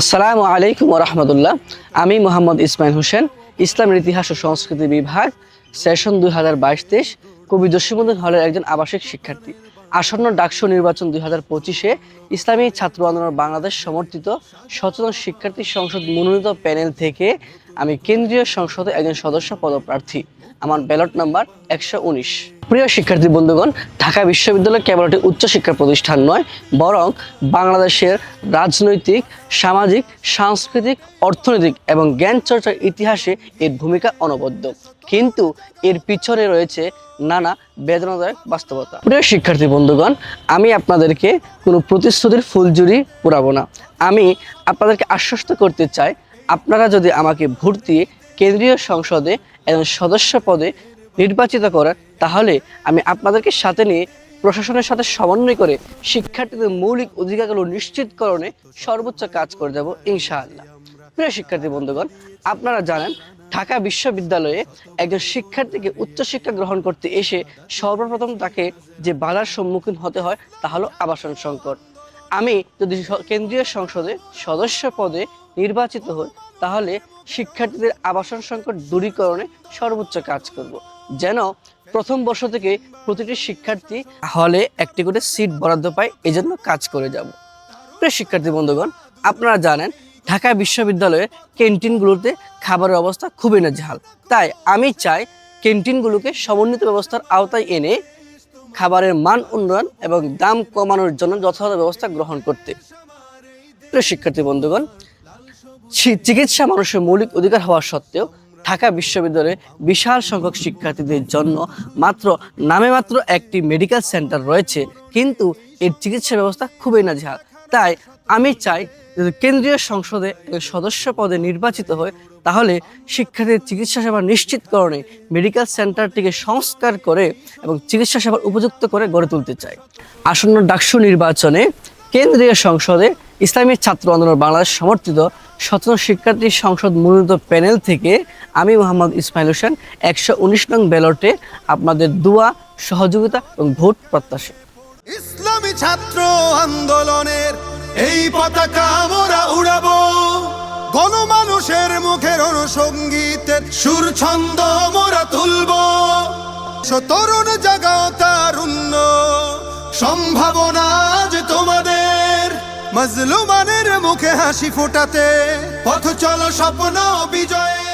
আসসালামু আলাইকুম রহমতুল্লাহ আমি মোহাম্মদ ইসমাইল হোসেন, ইসলামের ইতিহাস ও সংস্কৃতি বিভাগ, সেশন দুই হাজার বাইশ তেইশ, কবি জসিমুদ্দিন হলের একজন আবাসিক শিক্ষার্থী। আসন্ন ডাকসু নির্বাচন দুই হাজার পঁচিশে ইসলামী ছাত্র আন্দোলন বাংলাদেশ সমর্থিত সচেতন শিক্ষার্থী সংসদ মনোনীত প্যানেল থেকে আমি কেন্দ্রীয় সংসদে একজন সদস্য পদপ্রার্থী। আমার ব্যালট নাম্বার একশো উনিশ। প্রিয় শিক্ষার্থী বন্ধুগণ, ঢাকা বিশ্ববিদ্যালয় কেবল একটি উচ্চশিক্ষা প্রতিষ্ঠান নয়, বরং বাংলাদেশের রাজনৈতিক, সামাজিক, সাংস্কৃতিক, অর্থনৈতিক এবং জ্ঞান চর্চার ইতিহাসে এর ভূমিকা অনবদ্য। কিন্তু এর পিছনে রয়েছে নানা বেদনাদায়ক বাস্তবতা। প্রিয় শিক্ষার্থী বন্ধুগণ, আমি আপনাদেরকে কোনো প্রতিশ্রুতির ফুলজুরি পুরাবো না। আমি আপনাদেরকে আশ্বস্ত করতে চাই, আপনারা যদি আমাকে ভোট দিয়ে কেন্দ্রীয় সংসদে একজন সদস্য পদে নির্বাচিত করার তাহলে আমি আপনাদেরকে সাথে নিয়ে প্রশাসনের সাথে সমন্বয় করে শিক্ষার্থীদের মৌলিক অধিকারগুলো নিশ্চিতকরণে সর্বোচ্চ কাজ করে যাব ইনশাআল্লাহ। প্রিয় শিক্ষার্থী বন্ধুগণ, আপনারা জানেন, ঢাকা বিশ্ববিদ্যালয়ে একজন শিক্ষার্থীকে উচ্চশিক্ষা গ্রহণ করতে এসে সর্বপ্রথম তাকে যে বাধার সম্মুখীন হতে হয় তা হলো আবাসন সংকট। আমি যদি কেন্দ্রীয় সংসদে সদস্য পদে নির্বাচিত হই, তাহলে শিক্ষার্থীদের আবাসন সংকট দূরীকরণে সর্বোচ্চ কাজ করব। যেন প্রথম বর্ষ থেকে প্রতিটি শিক্ষার্থী হলে একটি করে সিট বরাদ্দ পায়, এজন্য কাজ করে যাব। প্রিয় শিক্ষার্থী বন্ধুগণ, আপনারা জানেন, ঢাকা বিশ্ববিদ্যালয়ের ক্যান্টিনগুলোতে খাবারের অবস্থা খুবই নাজেহাল। তাই আমি চাই ক্যান্টিনগুলোকে সমন্বিত ব্যবস্থার আওতায় এনে খাবারের মান উন্নয়ন এবং দাম কমানোর জন্য যথাযথ ব্যবস্থা গ্রহণ করতে। প্রিয় শিক্ষার্থী বন্ধুগণ চিকিৎসা মানুষের মৌলিক অধিকার হওয়া সত্ত্বেও ঢাকা বিশ্ববিদ্যালয়ে বিশাল সংখ্যক শিক্ষার্থীদের জন্য মাত্র নামে মাত্র একটি মেডিকেল সেন্টার রয়েছে, কিন্তু এর চিকিৎসা ব্যবস্থা খুবই নাজেহাল। তাই আমি চাই যদি কেন্দ্রীয় সংসদে সদস্য পদে নির্বাচিত হয়, তাহলে শিক্ষার্থীর চিকিৎসা সেবা নিশ্চিতকরণে মেডিকেল সেন্টারটিকে সংস্কার করে এবং চিকিৎসা সেবার উপযুক্ত করে গড়ে তুলতে চাই। আসন্ন ডাকসু নির্বাচনে কেন্দ্রীয় সংসদে ইসলামী ছাত্র আন্দোলন বাংলাদেশ সমর্থিত সচেতন শিক্ষার্থী সংসদ মনোনীত প্যানেল থেকে আমি মোহাম্মদ ইসমাইল হোসেন একশো উনিশ নং ব্যালটে আপনাদের দোয়া, সহযোগিতা এবং ভোট প্রত্যাশী। ইসলামী ছাত্র আন্দোলনের এই পতাকা আমরা উড়াবো। গণমানুষের মুখের অনুসঙ্গীতের সুর ছন্দ মোরা তুলব তরুণ জাগাও তারুণ্য সম্ভাবনা যে তোমাদের। মজলুমানের মুখে হাসি ফোটাতে। পথ চলো স্বপ্ন বিজয়ে।